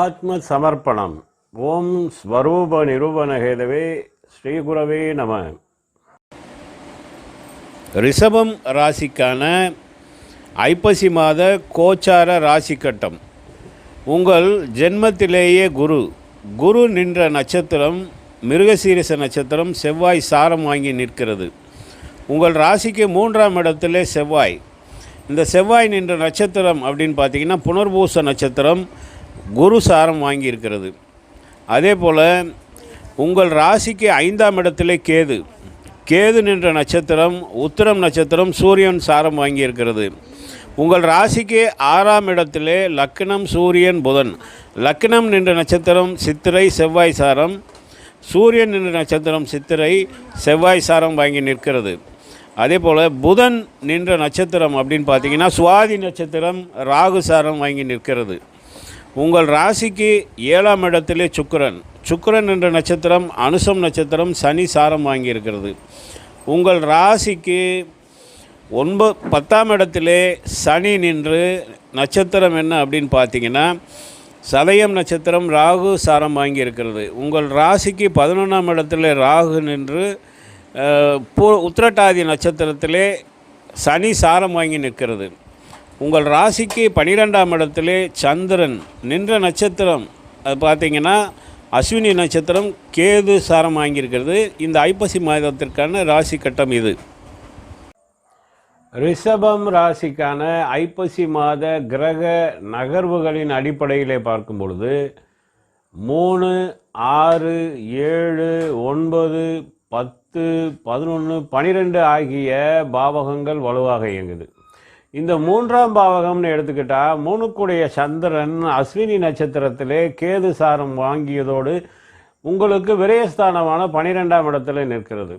ஆத்ம சமர்ப்பணம் ஓம் ஸ்வரூப நிரூபணஹேதவே ஸ்ரீகுரவே நம. ரிஷபம் ராசிக்கான ஐப்பசி மாத கோச்சார ராசி கட்டம் உங்கள் ஜென்மத்திலேயே குரு. குரு நின்ற நட்சத்திரம் மிருகசீரிச நட்சத்திரம் செவ்வாய் சாரம் வாங்கி நிற்கிறது. உங்கள் ராசிக்கு மூன்றாம் இடத்திலே செவ்வாய். இந்த செவ்வாய் நின்ற நட்சத்திரம் அப்படின்னு பார்த்தீங்கன்னா புனர்பூச நட்சத்திரம் குரு சாரம் வாங்கியிருக்கிறது. அதே போல் உங்கள் ராசிக்கு ஐந்தாம் இடத்திலே கேது. கேது நின்ற நட்சத்திரம் உத்திரம் நட்சத்திரம் சூரியன் சாரம் வாங்கியிருக்கிறது. உங்கள் ராசிக்கு ஆறாம் இடத்திலே லக்னம் சூரியன் புதன். லக்னம் நின்ற நட்சத்திரம் சித்திரை செவ்வாய் சாரம். சூரியன் நின்ற நட்சத்திரம் சித்திரை செவ்வாய் சாரம் வாங்கி நிற்கிறது. அதே போல் புதன் நின்ற நட்சத்திரம் அப்படின்னு பார்த்தீங்கன்னா சுவாதி நட்சத்திரம் ராகு சாரம் வாங்கி நிற்கிறது. உங்கள் ராசிக்கு ஏழாம் இடத்திலே சுக்கரன். சுக்கரன் என்ற நட்சத்திரம் அனுசம் நட்சத்திரம் சனி சாரம் வாங்கியிருக்கிறது. உங்கள் ராசிக்கு ஒன்பது பத்தாம் இடத்திலே சனி நின்று நட்சத்திரம் என்ன அப்படின்னு பார்த்தீங்கன்னா சதயம் நட்சத்திரம் ராகு சாரம் வாங்கியிருக்கிறது. உங்கள் ராசிக்கு பதினொன்றாம் இடத்துல ராகு நின்று பூ உத்திரட்டாதி நட்சத்திரத்திலே சனி சாரம் வாங்கி நிற்கிறது. உங்கள் ராசிக்கு பனிரெண்டாம் இடத்திலே சந்திரன் நின்ற நட்சத்திரம். அது பார்த்தீங்கன்னா அஸ்வினி நட்சத்திரம் கேது சாரம் வாங்கியிருக்கிறது. இந்த ஐப்பசி மாதத்திற்கான ராசி கட்டம் இது. ரிஷபம் ராசிக்கான ஐப்பசி மாத கிரக நகர்வுகளின் அடிப்படையிலே பார்க்கும் பொழுது மூணு ஆறு ஏழு ஒன்பது பத்து பதினொன்று பனிரெண்டு ஆகிய பாவகங்கள் வலுவாக இயங்குது. இந்த மூன்றாம் பாவகம்னு எடுத்துக்கிட்டால் மூணுக்குடைய சந்திரன் அஸ்வினி நட்சத்திரத்திலே கேது சாரம் வாங்கியதோடு உங்களுக்கு விரயஸ்தானமான பனிரெண்டாம் இடத்துல நிற்கிறது.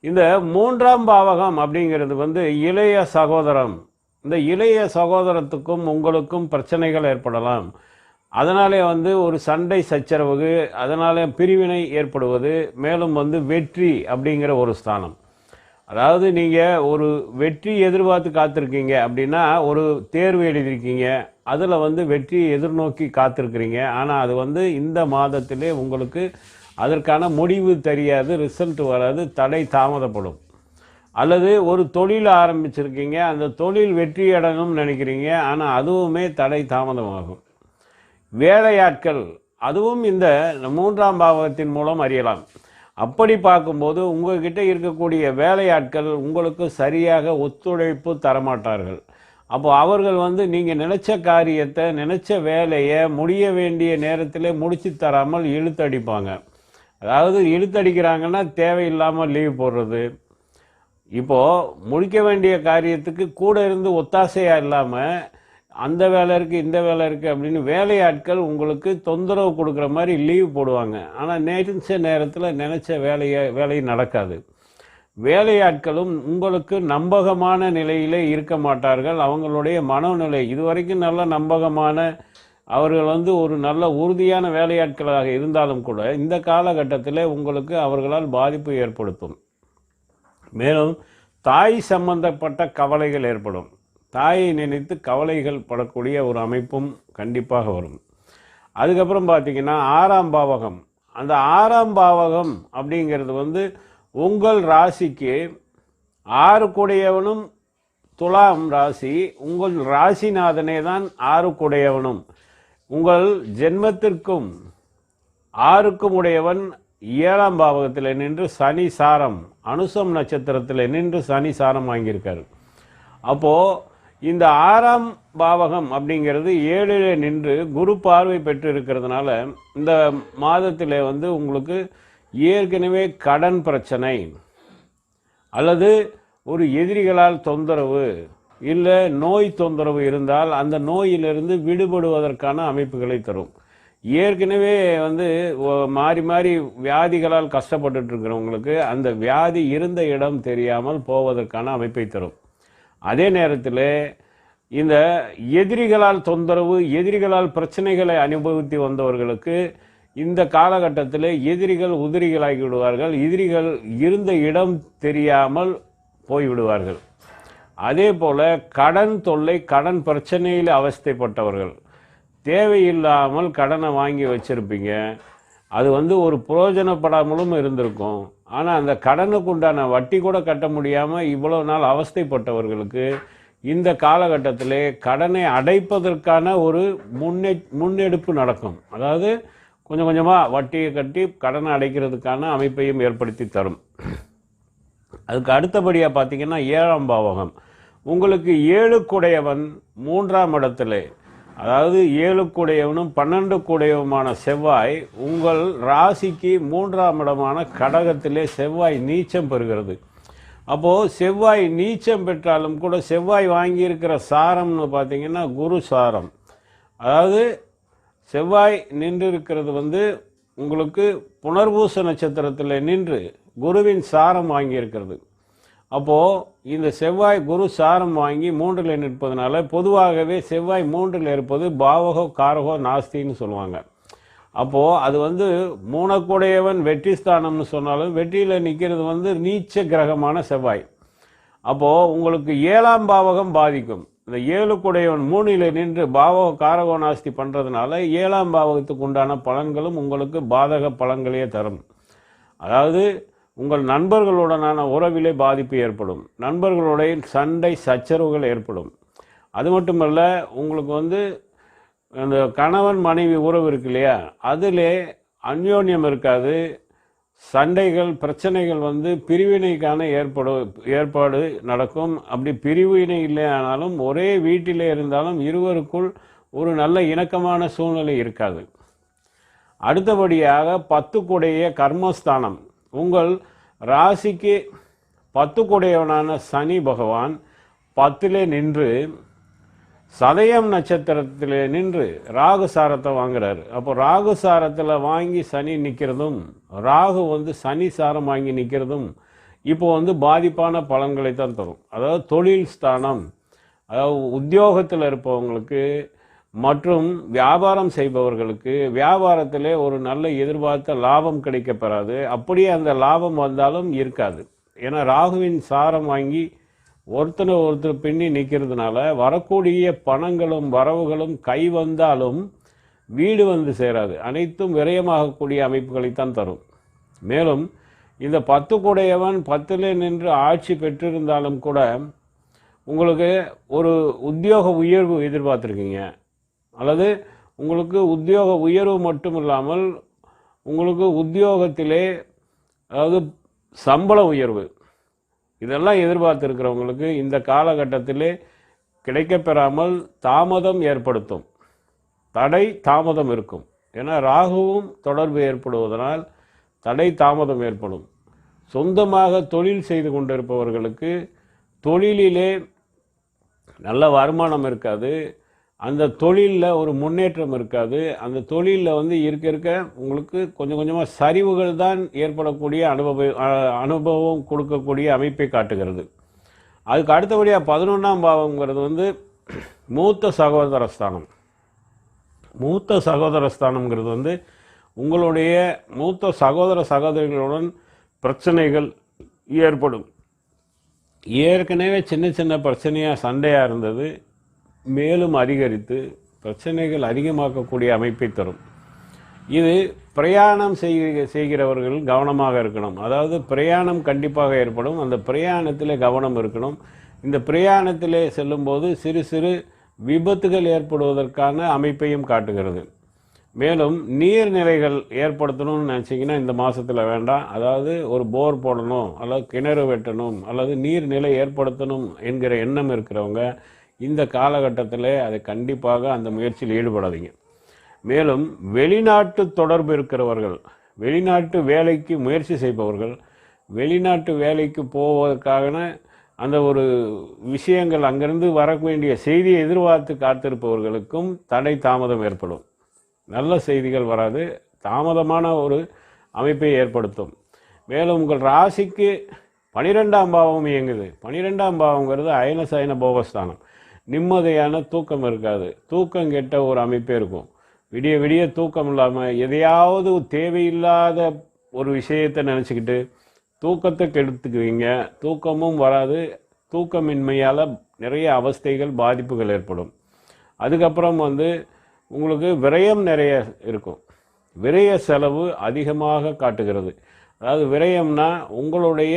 இந்த மூன்றாம் பாவகம் அப்படிங்கிறது வந்து இளைய சகோதரம். இந்த இளைய சகோதரத்துக்கும் உங்களுக்கும் பிரச்சனைகள் ஏற்படலாம். அதனாலே வந்து ஒரு சண்டை சச்சரவு அதனாலே பிரிவினை ஏற்படுவது மேலும் வந்து வெற்றி அப்படிங்கிற ஒரு ஸ்தானம். அதாவது நீங்கள் ஒரு வெற்றி எதிர்பார்த்து காத்திருக்கீங்க அப்படின்னா ஒரு தேர்வு எழுதியிருக்கீங்க அதில் வந்து வெற்றியை எதிர்நோக்கி காத்திருக்கிறீங்க. ஆனால் அது வந்து இந்த மாதத்திலே உங்களுக்கு அதற்கான முடிவு தெரியாது ரிசல்ட் வராது தடை தாமதப்படும். அல்லது ஒரு தொழில் ஆரம்பிச்சிருக்கீங்க அந்த தொழில் வெற்றி அடங்கும்னு நினைக்கிறீங்க ஆனால் அதுவுமே தடை தாமதமாகும். வேலையாட்கள் அதுவும் இந்த மூன்றாம் பாவகத்தின் மூலம் அறியலாம். அப்படி பார்க்கும்போது உங்கள்கிட்ட இருக்கக்கூடிய வேலையாட்கள் உங்களுக்கு சரியாக ஒத்துழைப்பு தரமாட்டார்கள். அப்போ அவர்கள் வந்து நீங்கள் நினச்ச காரியத்தை நினச்ச வேலையை முடிய வேண்டிய நேரத்தில் முடிச்சு தராமல் இழுத்தடிப்பாங்க. அதாவது இழுத்தடிக்கிறாங்கன்னா தேவையில்லாமல் லீவ் போடுறது. இப்போது முடிக்க வேண்டிய காரியத்துக்கு கூட இருந்து ஒத்தாசையாக இல்லாமல் அந்த வேலை இருக்குது இந்த வேலை இருக்குது அப்படின்னு வேலையாட்கள் உங்களுக்கு தொந்தரவு கொடுக்குற மாதிரி லீவ் போடுவாங்க. ஆனால் நினைச்ச நேரத்தில் நினச்ச வேலையை வேலை நடக்காது. வேலையாட்களும் உங்களுக்கு நம்பகமான நிலையிலே இருக்க மாட்டார்கள். அவங்களுடைய மனநிலை இதுவரைக்கும் நல்ல நம்பகமான அவர்கள் வந்து ஒரு நல்ல உறுதியான வேலையாட்களாக இருந்தாலும் கூட இந்த காலகட்டத்தில் உங்களுக்கு அவர்களால் பாதிப்பு ஏற்படுத்தும். மேலும் தாய் சம்பந்தப்பட்ட கவலைகள் ஏற்படும். தாயை நினைத்து கவலைகள் படக்கூடிய ஒரு அமைப்பும் கண்டிப்பாக வரும். அதுக்கப்புறம் பார்த்தீங்கன்னா ஆறாம் பாவகம். அந்த ஆறாம் பாவகம் அப்படிங்கிறது வந்து உங்கள் ராசிக்கு ஆறுக்குடையவனும் துலாம் ராசி உங்கள் ராசிநாதனே தான் ஆறுக்குடையவனும் உங்கள் ஜென்மத்திற்கும் ஆறுக்கும் உடையவன் ஏழாம் பாவகத்தில் நின்று சனி சாரம் அனுசம் நட்சத்திரத்தில் நின்று சனி சாரம் வாங்கியிருக்காரு. அப்போது இந்த ஆறாம் பாவகம் அப்படிங்கிறது ஏழில் நின்று குரு பார்வை பெற்று இருக்கிறதுனால இந்த மாதத்தில் வந்து உங்களுக்கு ஏற்கனவே கடன் பிரச்சனை அல்லது ஒரு எதிரிகளால் தொந்தரவு இல்லை நோய் தொந்தரவு இருந்தால் அந்த நோயிலிருந்து விடுபடுவதற்கான அமைப்புகளை தரும். ஏற்கனவே வந்து மாறி மாறி வியாதிகளால் கஷ்டப்பட்டுட்டு இருக்கிறவங்களுக்கு அந்த வியாதி இருந்த இடம் தெரியாமல் போவதற்கான அமைப்பை தரும். அதே நேரத்தில் இந்த எதிரிகளால் தொந்தரவு எதிரிகளால் பிரச்சனைகளை அனுபவித்து வந்தவர்களுக்கு இந்த காலகட்டத்தில் எதிரிகள் உதிரிகளாகி விடுவார்கள் எதிரிகள் இருந்த இடம் தெரியாமல் போய்விடுவார்கள். அதே போல் கடன் தொல்லை கடன் பிரச்சனையில் அவஸ்தைப்பட்டவர்கள். தேவையில்லாமல் கடனை வாங்கி வச்சுருப்பீங்க. அது வந்து ஒரு புரோஜனப்படாமலும் இருந்திருக்கும். ஆனால் அந்த கடனுக்கு உண்டான வட்டி கூட கட்ட முடியாமல் இவ்வளோ நாள் அவஸ்தைப்பட்டவர்களுக்கு இந்த காலகட்டத்திலே கடனை அடைப்பதற்கான ஒரு முன்னே முன்னெடுப்பு நடக்கும். அதாவது கொஞ்சம் கொஞ்சமாக வட்டியை கட்டி கடனை அடைக்கிறதுக்கான அமைப்பையும் ஏற்படுத்தி தரும். அதுக்கு அடுத்தபடியாக பார்த்தீங்கன்னா ஏழாம் பாவகம். உங்களுக்கு ஏழுக்குடையவன் மூன்றாம் இடத்துல அதாவது ஏழு கூடையவனும் பன்னெண்டு கூடையவுமான செவ்வாய் உங்கள் ராசிக்கு மூன்றாம் இடமான கடகத்திலே செவ்வாய் நீச்சம் பெறுகிறது. அப்போது செவ்வாய் நீச்சம் பெற்றாலும் கூட செவ்வாய் வாங்கியிருக்கிற சாரம்னு பார்த்தீங்கன்னா குரு சாரம். அதாவது செவ்வாய் நின்று இருக்கிறது வந்து உங்களுக்கு புனர்பூச நட்சத்திரத்தில் நின்று குருவின் சாரம் வாங்கியிருக்கிறது. அப்போது இந்த செவ்வாய் குரு சாரம் வாங்கி மூன்றில் நிற்பதனால பொதுவாகவே செவ்வாய் மூன்றில் இருப்பது பாவகோ காரகோ நாஸ்தின்னு சொல்லுவாங்க. அப்போது அது வந்து மூணக்குடையவன் வெற்றி ஸ்தானம்னு சொன்னாலும் வெற்றியில் நிற்கிறது வந்து நீச்ச கிரகமான செவ்வாய். அப்போது உங்களுக்கு ஏழாம் பாவகம் பாதிக்கும். இந்த ஏழுக்குடையவன் மூணில் நின்று பாவக காரகோ நாஸ்தி பண்ணுறதுனால ஏழாம் பாவகத்துக்கு உண்டான பலன்களும் உங்களுக்கு பாதக பலன்களையே தரும். அதாவது உங்கள் நண்பர்களுடனான உறவிலே பாதிப்பு ஏற்படும். நண்பர்களுடைய சண்டை சச்சரவுகள் ஏற்படும். அது மட்டுமல்ல உங்களுக்கு வந்து அந்த கணவன் மனைவி உறவு இருக்கு இல்லையா? அதிலே அந்யோன்யம் இருக்காது. சண்டைகள் பிரச்சனைகள் வந்து பிரிவினைக்கான ஏற்படு ஏற்பாடு நடக்கும். அப்படி பிரிவினை இல்லையானாலும் ஒரே வீட்டிலே இருந்தாலும் இருவருக்குள் ஒரு நல்ல இணக்கமான சூழ்நிலை இருக்காது. அடுத்தபடியாக பத்து கூடைய கர்மஸ்தானம். உங்கள் ராசிக்கு பத்து கூடையவனான சனி பகவான் பத்திலே நின்று சதயம் நட்சத்திரத்தில் நின்று ராகு சாரத்தை வாங்குறாரு. அப்போ ராகு சாரத்தில் வாங்கி சனி நிற்கிறதும் ராகு வந்து சனி சாரம் வாங்கி நிற்கிறதும் இப்போ வந்து பாதிப்பான பலன்களை தான் தரும். அதாவது தொழில் ஸ்தானம் அதாவது உத்தியோகத்தில் இருப்பவங்களுக்கு மற்றும் வியாபாரம் செய்பவர்களுக்கு வியாபாரத்திலே ஒரு நல்ல எதிர்பார்த்த லாபம் கிடைக்கப் பெறாது அப்படியே அந்த லாபம் வந்தாலும் இருக்காது. ஏன்னா ராகுவின் சாரம் வாங்கி ஒருத்தனை ஒருத்தர் பின்னி நிற்கிறதுனால வரக்கூடிய பணங்களும் வரவுகளும் கை வந்தாலும் வீடு வந்து சேராது. அனைத்தும் விரயமாகக்கூடிய அமைப்புகளைத்தான் தரும். மேலும் இந்த பத்து கூடையவன் பத்தில் நின்று ஆட்சி பெற்றிருந்தாலும் கூட உங்களுக்கு ஒரு உத்தியோக உயர்வு எதிர்பார்த்துருக்கீங்க. அல்லது உங்களுக்கு உத்தியோக உயர்வு மட்டும் இல்லாமல் உங்களுக்கு உத்தியோகத்திலே அதாவது சம்பள உயர்வு. இதெல்லாம் எதிர்பார்த்துருக்கிறவங்களுக்கு இந்த காலகட்டத்திலே கிடைக்கப்பெறாமல் தாமதம் ஏற்படுத்தும். தடை தாமதம் இருக்கும். ஏன்னா ராகுவும் தொடர்பு ஏற்படுவதனால் தடை தாமதம் ஏற்படும். சொந்தமாக தொழில் செய்து கொண்டிருப்பவர்களுக்கு தொழிலிலே நல்ல வருமானம் இருக்காது. அந்த தொழிலில் ஒரு முன்னேற்றம் இருக்காது. அந்த தொழிலில் வந்து இருக்க இருக்க உங்களுக்கு கொஞ்சம் கொஞ்சமாக சரிவுகள் தான் ஏற்படக்கூடிய அனுபவ அனுபவம் கொடுக்கக்கூடிய அமைப்பை காட்டுகிறது. அதுக்கு அடுத்தபடியாக பதினொன்றாம் பாவங்கிறது வந்து மூத்த சகோதர ஸ்தானம் மூத்த சகோதர ஸ்தானம்ங்கிறது வந்து உங்களுடைய மூத்த சகோதர சகோதரிகளுடன் பிரச்சனைகள் ஏற்படும். ஏற்கனவே சின்ன சின்ன பிரச்சனையாக சண்டையாக இருந்தது. மேலும் அதிகரித்து பிரச்சனைகள் அதிகமாக்கக்கூடிய அமைப்பை தரும். இது பிரயாணம் செய்கிற செய்கிறவர்கள் கவனமாக இருக்கணும். அதாவது பிரயாணம் கண்டிப்பாக ஏற்படும். அந்த பிரயாணத்திலே கவனம் இருக்கணும். இந்த பிரயாணத்திலே செல்லும்போது சிறு சிறு விபத்துகள் ஏற்படுவதற்கான அமைப்பையும் காட்டுகிறது. மேலும் நீர்நிலைகள் ஏற்படுத்தணும்னு நினச்சிங்கன்னா இந்த மாதத்தில் வேண்டாம். அதாவது ஒரு போர் போடணும் அல்லது கிணறு வெட்டணும் அல்லது நீர்நிலை ஏற்படுத்தணும் என்கிற எண்ணம் இருக்கிறவங்க இந்த காலகட்டத்தில் அதை கண்டிப்பாக அந்த முயற்சியில் ஈடுபடாதீங்க. மேலும் வெளிநாட்டு தொடர்பு இருக்கிறவர்கள் வெளிநாட்டு வேலைக்கு முயற்சி செய்பவர்கள் வெளிநாட்டு வேலைக்கு போவதற்கான அந்த ஒரு விஷயங்கள் அங்கிருந்து வர வேண்டிய செய்தியை எதிர்பார்த்து காத்திருப்பவர்களுக்கும் தடை தாமதம் ஏற்படும். நல்ல செய்திகள் வராது தாமதமான ஒரு அமைப்பை ஏற்படுத்தும். மேலும் உங்கள் ராசிக்கு பனிரெண்டாம் பாவம் இயங்குது. பனிரெண்டாம் பாவங்கிறது அயன சயன போகஸ்தானம். நிம்மதியான தூக்கம் இருக்காது. தூக்கம் கெட்ட ஒரு அமைப்பே இருக்கும். விடிய விடிய தூக்கம் இல்லாமல் எதையாவது தேவையில்லாத ஒரு விஷயத்தை நினச்சிக்கிட்டு தூக்கத்தை கெடுத்துக்குவீங்க. தூக்கமும் வராது. தூக்கமின்மையால் நிறைய அவஸ்தைகள் பாதிப்புகள் ஏற்படும். அதுக்கப்புறம் வந்து உங்களுக்கு விரயம் நிறைய இருக்கும். விரய செலவு அதிகமாக காட்டுகிறது. அதாவது விரயம்னா உங்களுடைய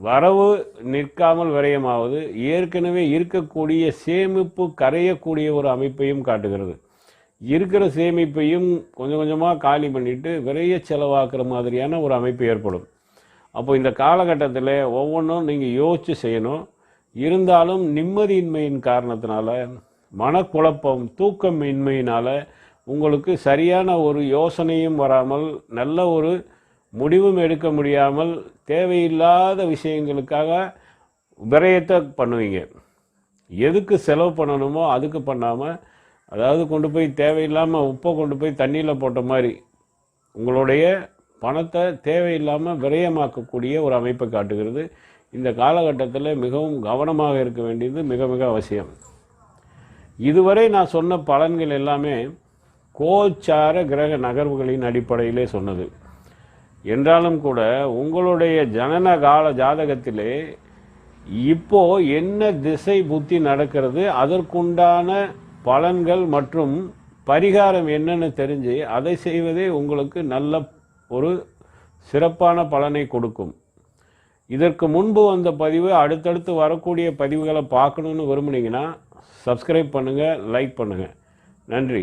வரவு நிற்காமல் விரயமாவது ஏற்கனவே இருக்கக்கூடிய சேமிப்பு கரையக்கூடிய ஒரு அமைப்பையும் காட்டுகிறது. இருக்கிற சேமிப்பையும் கொஞ்சம் கொஞ்சமாக காலி பண்ணிட்டு விரைய செலவாக்குற மாதிரியான ஒரு அமைப்பு ஏற்படும். அப்போ இந்த காலகட்டத்தில் ஒவ்வொன்றும் நீங்கள் யோசித்து செய்யணும். இருந்தாலும் நிம்மதியின்மையின் காரணத்தினால மனக்குழப்பம் தூக்கமின்மையினால் உங்களுக்கு சரியான ஒரு யோசனையும் வராமல் நல்ல ஒரு முடிவும் எடுக்க முடியாமல் தேவையில்லாத விஷயங்களுக்காக விரயத்தை பண்ணுவீங்க. எதுக்கு செலவு பண்ணணுமோ அதுக்கு பண்ணாமல் அதாவது கொண்டு போய் தேவையில்லாமல் உப்பை கொண்டு போய் தண்ணியில் போட்ட மாதிரி உங்களுடைய பணத்தை தேவையில்லாமல் விரயமாக்கக்கூடிய ஒரு அமைப்பை காட்டுகிறது. இந்த காலகட்டத்தில் மிகவும் கவனமாக இருக்க வேண்டியது மிக மிக அவசியம். இதுவரை நான் சொன்ன பலன்கள் எல்லாமே கோச்சார கிரக நகர்வுகளின் அடிப்படையிலே சொன்னது. என்றாலும் கூட உங்களுடைய ஜனன கால ஜாதகத்திலே இப்போ என்ன திசை புத்தி நடக்கிறது அதற்குண்டான பலன்கள் மற்றும் பரிகாரம் என்னன்னு தெரிஞ்சு அதை செய்வதே உங்களுக்கு நல்ல ஒரு சிறப்பான பலனை கொடுக்கும். இதற்கு முன்பு வந்த பதிவு அடுத்தடுத்து வரக்கூடிய பதிவுகளை பார்க்கணுன்னு விரும்புனீங்கன்னா சப்ஸ்கிரைப் பண்ணுங்கள் லைக் பண்ணுங்கள் நன்றி.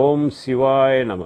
ஓம் சிவாய நம.